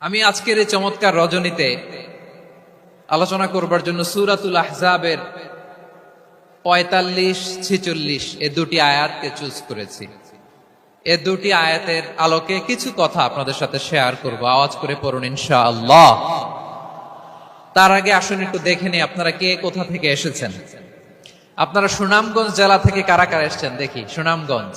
আমি আজকের এই চমৎকার রজনীতে আলোচনা করবার জন্য সূরাতুল আহজাবের পঁয়তাল্লিশ ছিচল্লিশ এ দুটি আয়াতকে চুজ করেছি। এ দুটি আয়াতের আলোকে কিছু কথা আপনাদের সাথে শেয়ার করব, আওয়াজ করে পড়ুন ইনশাআল্লাহ। তার আগে আসুন একটু দেখে নিই আপনারা কে কোথা থেকে এসেছেন। আপনারা সুনামগঞ্জ জেলা থেকে কারা কারা এসেছেন? দেখি, সুনামগঞ্জ।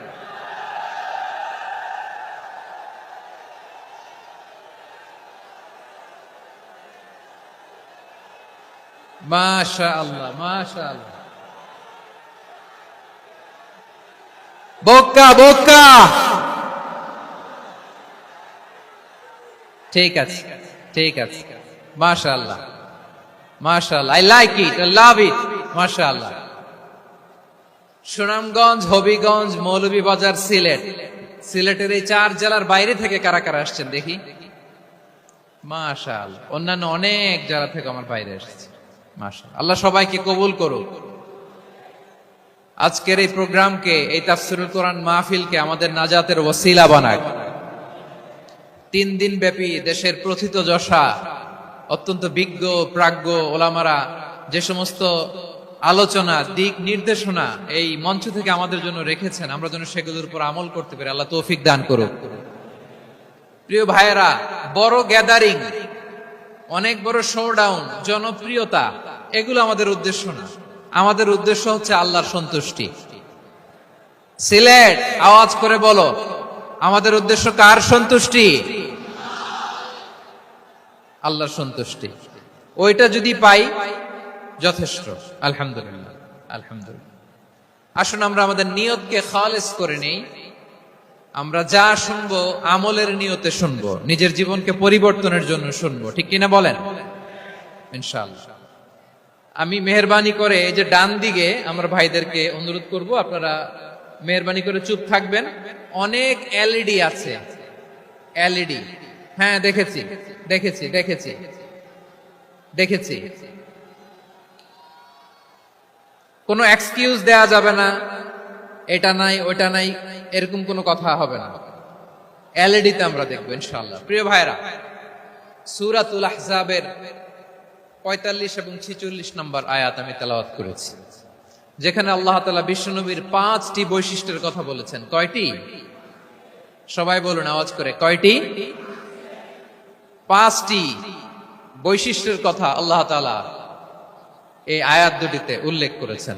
বোকা বোকা। ঠিক আছে ঠিক আছে। I like it I love it Sunamganj, Habiganj, Moulvibazar, Sylhet. সিলেটের এই চার জেলার বাইরে থেকে কারা কারা আসছেন দেখি? মাশাল অন্যান্য অনেক জেলা থেকে আমার বাইরে এসেছে। মাশাল আল্লাহ সবাইকে কবুল করুক। আজকের এই প্রোগ্রামকে, এই তাফসিরুল কোরআন মাহফিলকে আমাদের নাজাতের ওসিলা বানাক। তিন দিন ব্যাপী দেশের প্রথিত যশা, অত্যন্ত বিজ্ঞ, প্রাজ্ঞ ওলামারা যে সমস্ত আলোচনা, দিক নির্দেশনা এই মঞ্চ থেকে আমাদের জন্য রেখেছেন, আমরা যেন সেগুলোর উপর আমল করতে পারি। আল্লাহ তৌফিক দান করুক। প্রিয় ভাইয়েরা, বড় গ্যাদারিং অনেক বড় শোডাউন জনপ্রিয়তা, এগুলো আমাদের উদ্দেশ্য না। আমাদের উদ্দেশ্য হচ্ছে আল্লাহর সন্তুষ্টি। সিলেট, আওয়াজ করে বলো, আমাদের উদ্দেশ্য কার সন্তুষ্টি? আল্লাহর সন্তুষ্টি। ওইটা যদি পাই, যথেষ্ট। আলহামদুলিল্লাহ আলহামদুলিল্লাহ। আসুন আমরা আমাদের নিয়তকে খালেস করে নেই। আমরা যা শুনব, আমলের নিয়তে শুনব, নিজের জীবনকে পরিবর্তনের জন্য শুনব। ঠিক কিনা বলেন? আমি মেহরবানি করে যে ডান দিকে আমরা ভাইদেরকে অনুরোধ করব, আপনারা মেহরবানি করে চুপ থাকবেন। অনেক এলইডি আছে। এলইডি। হ্যাঁ দেখেছি। দেখেছি দেখেছি। দেখেছি। কোনো এক্সকিউজ দেয়া যাবে না। এটা নাই ওটা নাই, এরকম কোনো কথা হবে না। এলইডিতে আমরা দেখব ইনশাল্লাহ প্রিয় ভাইরা সুরাতুল আহজাবের পঁয়তাল্লিশ এবং ছিচল্লিশ নম্বর আয়াত আমি তেলাওয়াত করেছি, যেখানে আল্লাহ তালা বিশ্বনবীর পাঁচটি বৈশিষ্ট্যের কথা বলেছেন। কয়টি? সবাই বলুন, আওয়াজ করে, কয়টি? পাঁচটি বৈশিষ্ট্যের কথা আল্লাহ তালা এই আয়াত দুটিতে উল্লেখ করেছেন।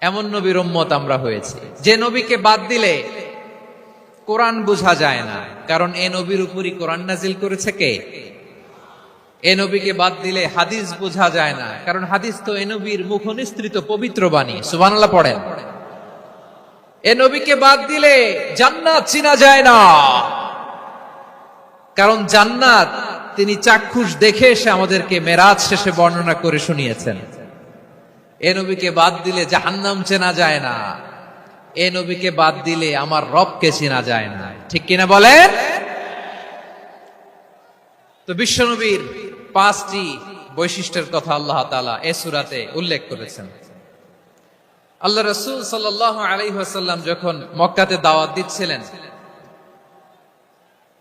এমন নবীর উম্মত আমরা হয়েছি। যে নবীকে বাদ দিলে কোরআন বোঝা যায় না। কারণ এ নবীর উপরই কোরআন নাজিল করেছে কে? এ নবীকে বাদ দিলে হাদিস বোঝা যায় না। কারণ হাদিস তো এ নবীর মুখ নিস্তৃত পবিত্র বাণী। সুবহানাল্লাহ পড়েন। এ নবীকে বাদ দিলে জান্নাত চিনা যায় না। কারণ জান্নাত তিনি চাক্ষুষ দেখে এসে আমাদেরকে মেরাজ শেষে বর্ণনা করে শুনিয়েছেন। এ নবীকে বাদ দিলে জাহান্নাম চেনা যায় না। এ নবীকে বাদ দিলে আমার রবকে চেনা যায় না। ঠিক কিনা বলেন? তো বিশ্বনবীর পাঁচটি বৈশিষ্ট্যের কথা আল্লাহ তালা এ সুরাতে উল্লেখ করেছেন। আল্লাহ রসুল সাল্লাহ আলাইহাসাল্লাম যখন মক্কাতে দাওয়াত দিচ্ছিলেন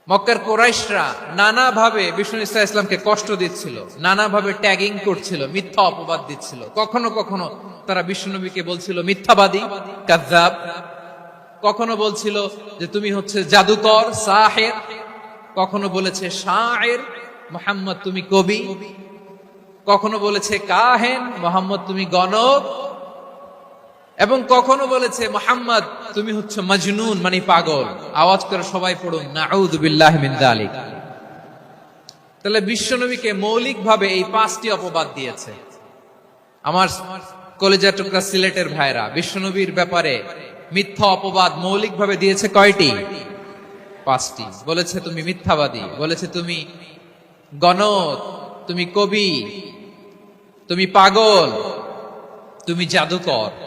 মক্কার কোরাইশরা নানাভাবে বিষ্ণু ইসলাম ইসলামকে কষ্ট দিচ্ছিল, নানাভাবে ট্যাগিং করছিল, মিথ্যা অপবাদ দিচ্ছিল। কখনো কখনো তারা বিষ্ণুনবীকে বলছিল, মিথ্যাবাদী কাজাব কখনো বলছিল যে, তুমি হচ্ছে জাদুকর, সাহের। কখনো বলেছে শাহের মোহাম্মদ, তুমি কবি। কখনো বলেছে, কাহেন। মোহাম্মদ, তুমি গণক। এবং কখনো বলেছে, মোহাম্মদ, তুমি হচ্ছে মজনুন মানে পাগল। আওয়াজ করে সবাই পড়ুন নাউদুবিল্লাহ তাহলে বিশ্বনবীকে মৌলিকভাবে এই পাঁচটি অপবাদ দিয়েছে। আমার কলেজা টুকরা সিলেটের ভাইরা বিশ্বনবীর ব্যাপারে মিথ্যা অপবাদ মৌলিকভাবে দিয়েছে কয়টি? পাঁচটি। বলেছে, তুমি মিথ্যাবাদী। বলেছে, তুমি গণক তুমি কবি। তুমি পাগল। তুমি জাদুকর।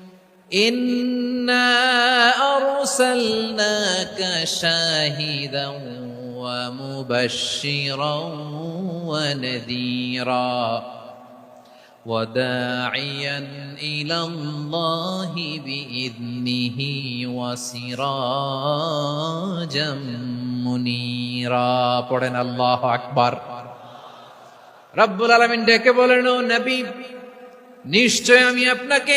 إنا أرسلناك شاهدا ومبشرا ونذيرا وداعيا إلى الله بإذنه وسراجا منيرا পড়েন আল্লাহ আকবার রব্বুল আলামিন ডেকে বলেন ও নবী নিশ্চয় আমি আপনাকে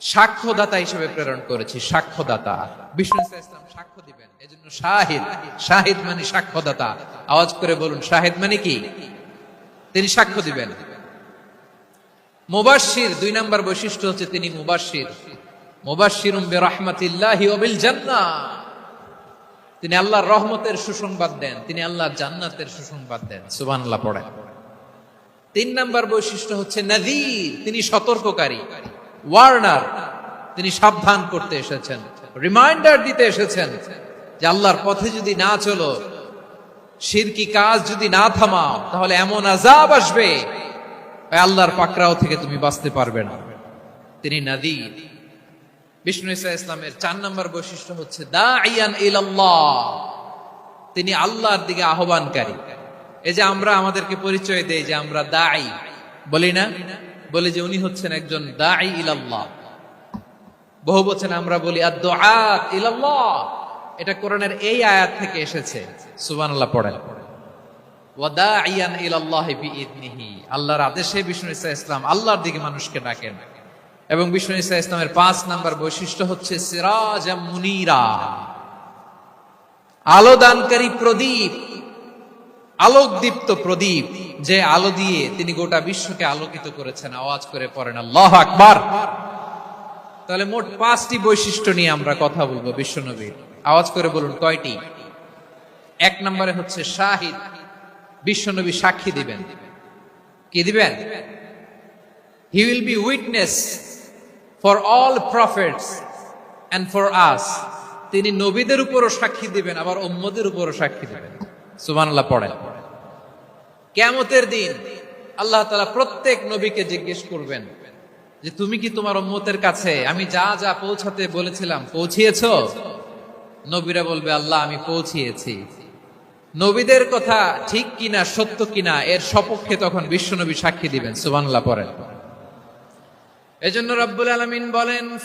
সাক্ষ্যদাতা হিসেবে প্রেরণ করেছি, সাক্ষ্যদাতা। বিষ্ণু ইসলাম সাক্ষ্য দিবেন। এজন্য শাহিদ শাহিদ মানে সাক্ষ্যদাতা। আওয়াজ করে বলুন, শাহিদ মানে কি? তিনি সাক্ষ্য দিবেন। মুবাশির দুই নাম্বার বৈশিষ্ট্য হচ্ছে তিনি মুবাশির মুবাশির রাহমাতিল্লাহি ওবিল জান্নাহ তিনি আল্লাহর রহমতের সুসংবাদ দেন, তিনি আল্লাহর জান্নাতের সুসংবাদ দেন। সুবহানাল্লাহ, পড়েন। তিন নাম্বার বৈশিষ্ট্য হচ্ছে নাযীর, তিনি সতর্ককারী। ওয়ার্নার তিনি সাবধান করতে এসেছেন। রিমাইন্ডার দিতে এসেছেন যে আল্লাহর পথে যদি না চলো শিরকি কাজ যদি না থামাও, তাহলে এমন আজাব আসবে আল্লাহর পাকড়াও থেকে তুমি বাঁচতে পারবে না। তিনি নাদির বিষ্ণু ইসা ইসলামের চার নম্বর বৈশিষ্ট্য হচ্ছে দা ইয়ান ইলাল্লাহ। তিনি আল্লাহর দিকে আহ্বানকারী। এই যে আমরা আমাদেরকে পরিচয় দেই যে আমরা দায়ী বলি না? বলে যে উনি হচ্ছেন একজন দাঈ ইলাল্লাহ। বহু বচন আমরা বলি আদ ইলাল্লাহ। এটা কোরআনের এই আয়াত থেকে এসেছে। সুবহানাল্লাহ পড়েন। এবং ইসলামের পাঁচ নাম্বার বৈশিষ্ট্য হচ্ছে মুনিরা। আলোদানকারী প্রদীপ, আলোকদীপ্ত প্রদীপ। যে আলো দিয়ে তিনি গোটা বিশ্বকে আলোকিত করেছেন, আওয়াজ করে পড়েন, আল্লাহ আকবার! তাহলে মোট পাঁচটি বৈশিষ্ট্য নিয়ে আমরা কথা বলব বিশ্বনবীর। আওয়াজ করে বলুন, কয়টি? এক নম্বরে হচ্ছে শাহিদ। বিশ্বনবী সাক্ষী দিবেন। কি দিবেন? He will be witness for all prophets and for us তিনি নবীদের উপরও সাক্ষী দিবেন, আবার উম্মদের উপরও সাক্ষী দিবেন। সুবহানাল্লাহ, পড়েন। কেমতের দিন আল্লাহ তালা প্রত্যেক নবীকে জিজ্ঞেস করবেন যে তুমি কি তোমার উম্মতের কাছে আমি যা যা পৌঁছাতে বলেছিলাম পৌঁছিয়েছ? নবীরা বলবে, আল্লাহ, আমি পৌঁছিয়েছি। নবীদের কথা ঠিক কিনা, সত্য কিনা, এর সপক্ষে তখন বিশ্বনবী সাক্ষী দিবেন, সুবহানাল্লাহ পড়েন। এজন্য রব্বুল আলামিন বলেন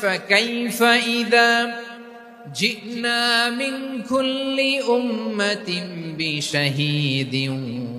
জিনা মিন কুল্লি উম্মাতিন বিশাহিদিন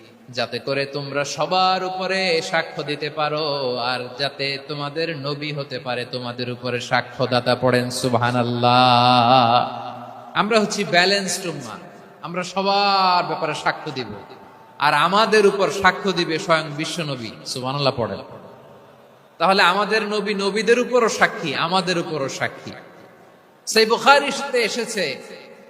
যাতে করে তোমরা সবার উপরে সাক্ষ্য দিতে পারো, আর যাতে তোমাদের নবী হতে পারে, তোমাদের উপরে সাক্ষ্যদাতা পড়েন, সুবহানাল্লাহ। আমরা হচ্ছি ব্যালেন্সড উম্মা। আমরা সবার ব্যাপারে সাক্ষ্য দিব। আর আমাদের উপর সাক্ষ্য দিবে স্বয়ং বিশ্ব নবী, সুবহানাল্লাহ পড়েন। তাহলে আমাদের নবী নবীদের উপরও সাক্ষী, আমাদের উপরও সাক্ষী। সেই বুখারির এসেছে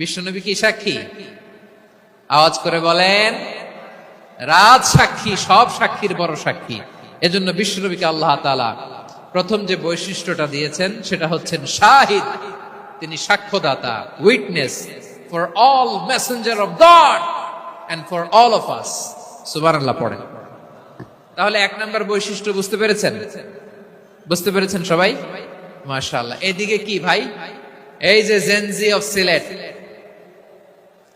বিশ্বনবী কি সাক্ষী। আওয়াজ করে বলেন, রাজ সাক্ষী, সব সাক্ষীর বড় সাক্ষী। এজন্য বিশ্বনবীকে আল্লাহ তাআলা প্রথম যে বৈশিষ্ট্যটা দিয়েছেন, সেটা হচ্ছেন শাহিদ। তিনি সাক্ষ্যদাতা witness for all messenger of God and for all of us সুবহানাল্লাহ, পড়েন। তাহলে এক নম্বর বৈশিষ্ট্য বুঝতে পেরেছেন? বুঝতে পেরেছেন সবাই? মাশাআল্লাহ। এদিকে কি ভাই? এই যে জেনজি অফ সিলেট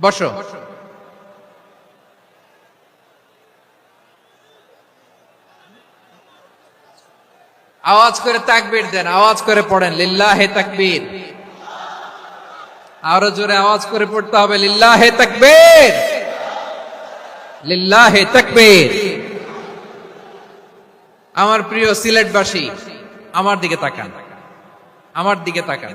বসো। আওয়াজ করে তাকবীর দেন, আওয়াজ করে পড়েন, লিল্লাহে তাকবীর। আরও জোরে আওয়াজ করে পড়তে হবে, লিল্লাহে তাকবীর। লিল্লাহে তাকবীর। আমার প্রিয় সিলেটবাসী, আমার দিকে তাকান, আমার দিকে তাকান।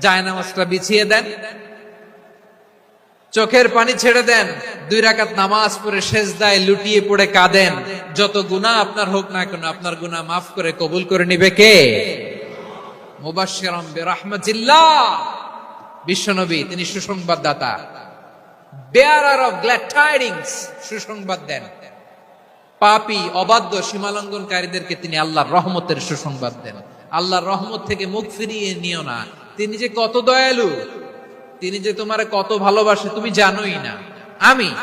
জায়নামাজটা বিছিয়ে দেন। চোখের পানি ছেড়ে দেন। দুই রাকাত নামাজ পড়ে শেষ দায় লুটিয়ে পড়ে কাঁদেন। যত গুণা আপনার হোক না কেন, আপনার গুণা মাফ করে কবুল করে নিবে কে? অফ সুসংবাদ দেন। পাপী তিনি আল্লাহর রহমতের সুসংবাদ দেন। আল্লাহর রহমত থেকে মুখ ফিরিয়ে নিও না। তিনি যে কত দয়ালু, তিনি যে তোমার কত ভালোবাসে, তুমি জানোই না। আমি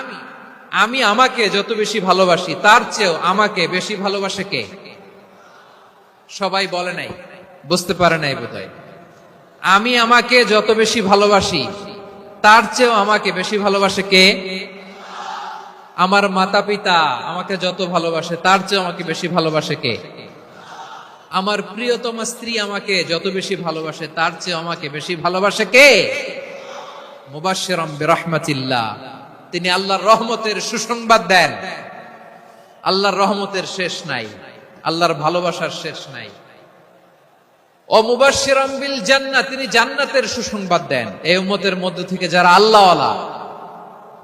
আমি আমাকে যত বেশি ভালোবাসি, তার চেয়েও আমাকে বেশি ভালোবাসে কে? সবাই বলে নাই, বুঝতে পারে নাই বোধহয়। আমি আমাকে যত বেশি ভালোবাসি, তার চেয়েও আমাকে বেশি ভালোবাসে কে? আমার মাতা পিতা আমাকে যত ভালোবাসে, তার চেয়েও আমাকে বেশি ভালোবাসে কে? আমার প্রিয়তম স্ত্রী আমাকে যত বেশি ভালোবাসে, তার চেয়ে আমাকে বেশি ভালোবাসে কে? বিরহমাতিল্লাহ। তিনি আল্লাহর রহমতের সুসংবাদ দেন। আল্লাহর রহমতের শেষ নাই। আল্লাহর ভালোবাসার শেষ নাই। ও মুবাশশিরাম বিল জান্নাত তিনি জান্নাতের সুসংবাদ দেন। এই উম্মতের মধ্য থেকে যারা আল্লাহওয়ালা,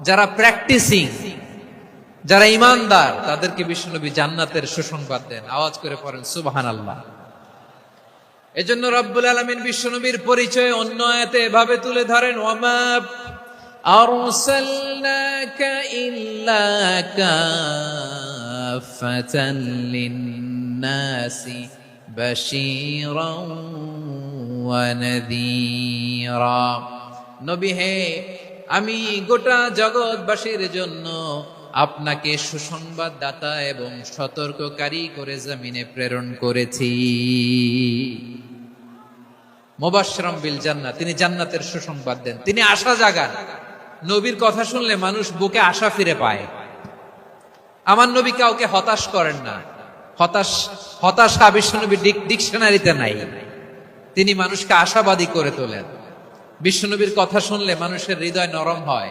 যারা প্র্যাকটিসিং যারা ইমানদার তাদেরকে বিশ্বনবী জান্নাতের সুসংবাদ দেন আওয়াজ করে পড়েন সুবহানাল্লাহ এজন্য রব্বুল আলমিন বিশ্বনবীর পরিচয় অন্য আয়াতে এভাবে তুলে ধরেন ওমা أرسلناك إلا كافة للناس بشيرا ونذيرا নবী হে আমি গোটা জগৎবাসীর জন্য আপনাকে সুসংবাদদাতা এবং সতর্ককারী করে জমিনে প্রেরণ করেছি। মোবাশ্রম বিল জান্নাত, তিনি জান্নাতের সুসংবাদ দেন। তিনি আশা জাগান। নবীর কথা শুনলে মানুষ বুকে আশা ফিরে পায়। আমার নবী কাউকে হতাশ করেন না। হতাশ, হতাশা বিশ্বনবী ডিকশনারিতে নাই। তিনি মানুষকে আশাবাদী করে তোলেন। বিশ্বনবীর কথা শুনলে মানুষের হৃদয় নরম হয়।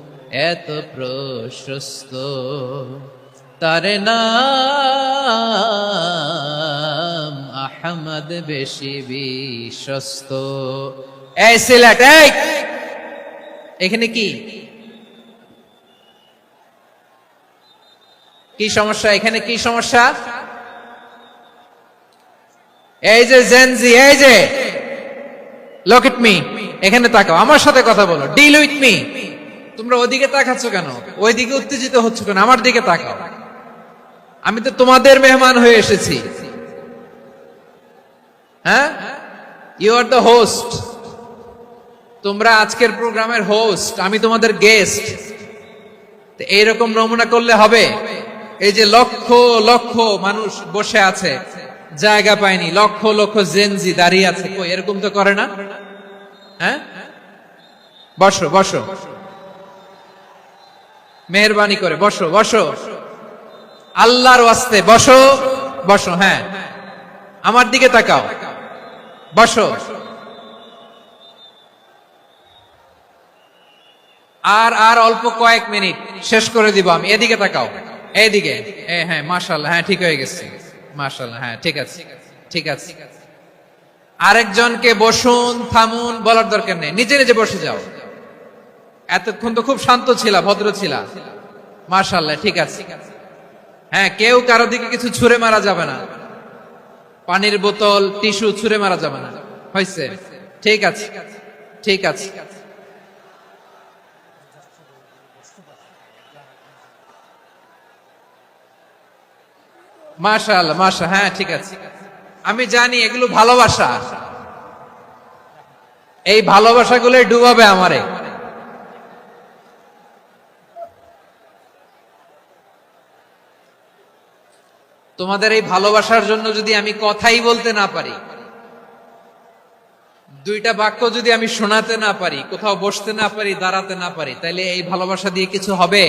এত প্রশস্ত, তার নাম আহমদ বেশি বিশ্বস্ত। এখানে কি? কি সমস্যা? এখানে কি সমস্যা? এই যে জেনজি এই যে! লক ইট মি এখানে তাকাও, আমার সাথে কথা বলো। ডিল উইথ মি তোমরা ওইদিকে তাকাচ্ছ কেন? ওইদিকে উত্তেজিত হচ্ছ কেন? আমার দিকে তাকাও। আমি তো তোমাদের মেহমান হয়ে এসেছি। হ্যাঁ? ইউ আর দ্য হোস্ট তোমরা আজকের প্রোগ্রামের হোস্ট আমি তোমাদের গেস্ট এইরকম নমুনা করলে হবে। এই যে লক্ষ লক্ষ মানুষ বসে আছে। জায়গা পায়নি। লক্ষ লক্ষ জেনজি দাঁড়িয়ে আছে। এরকম তো করে না? হ্যাঁ? বসো বসো। মেহরবানি করে। বসো বসো। আল্লাহর ওয়াস্তে বসো বসো হ্যাঁ। আমার দিকে তাকাও। বসো। আর আর অল্প কয়েক মিনিট শেষ করে দিব আমি। এদিকে তাকাও। এইদিকে। এ হ্যাঁ মাশাল্লাহ হ্যাঁ ঠিক হয়ে গেছে। মাশাল্লাহ হ্যাঁ ঠিক আছে ঠিক আছে। আরেকজনকে বসুন, থামুন, বলার দরকার নেই। নিজে নিজে বসে যাও। এতক্ষণ তো খুব শান্ত ছিলা, ভদ্র ছিলা। মাশাল্লাহ ঠিক আছে। হ্যাঁ কেউ কারও দিকে কিছু ছুঁড়ে মারা যাবে না। পানির বোতল, টিস্যু ছুঁড়ে মারা যাবে না। হয়েছে ঠিক আছে ঠিক আছে। মাশাল মাশা হ্যাঁ ঠিক আছে। আমি জানি এগুলো ভালোবাসা। এই ভালোবাসাগুলো ডুবাবে আমারে। তোমাদের এই ভালোবাসার জন্য যদি আমি কথাই বলতে না পারি, দুইটা বাক্য যদি আমি শোনাতে না পারি, কোথাও বসতে না পারি, দাঁড়াতে না পারি তাহলে এই ভালোবাসা দিয়ে কিছু হবে?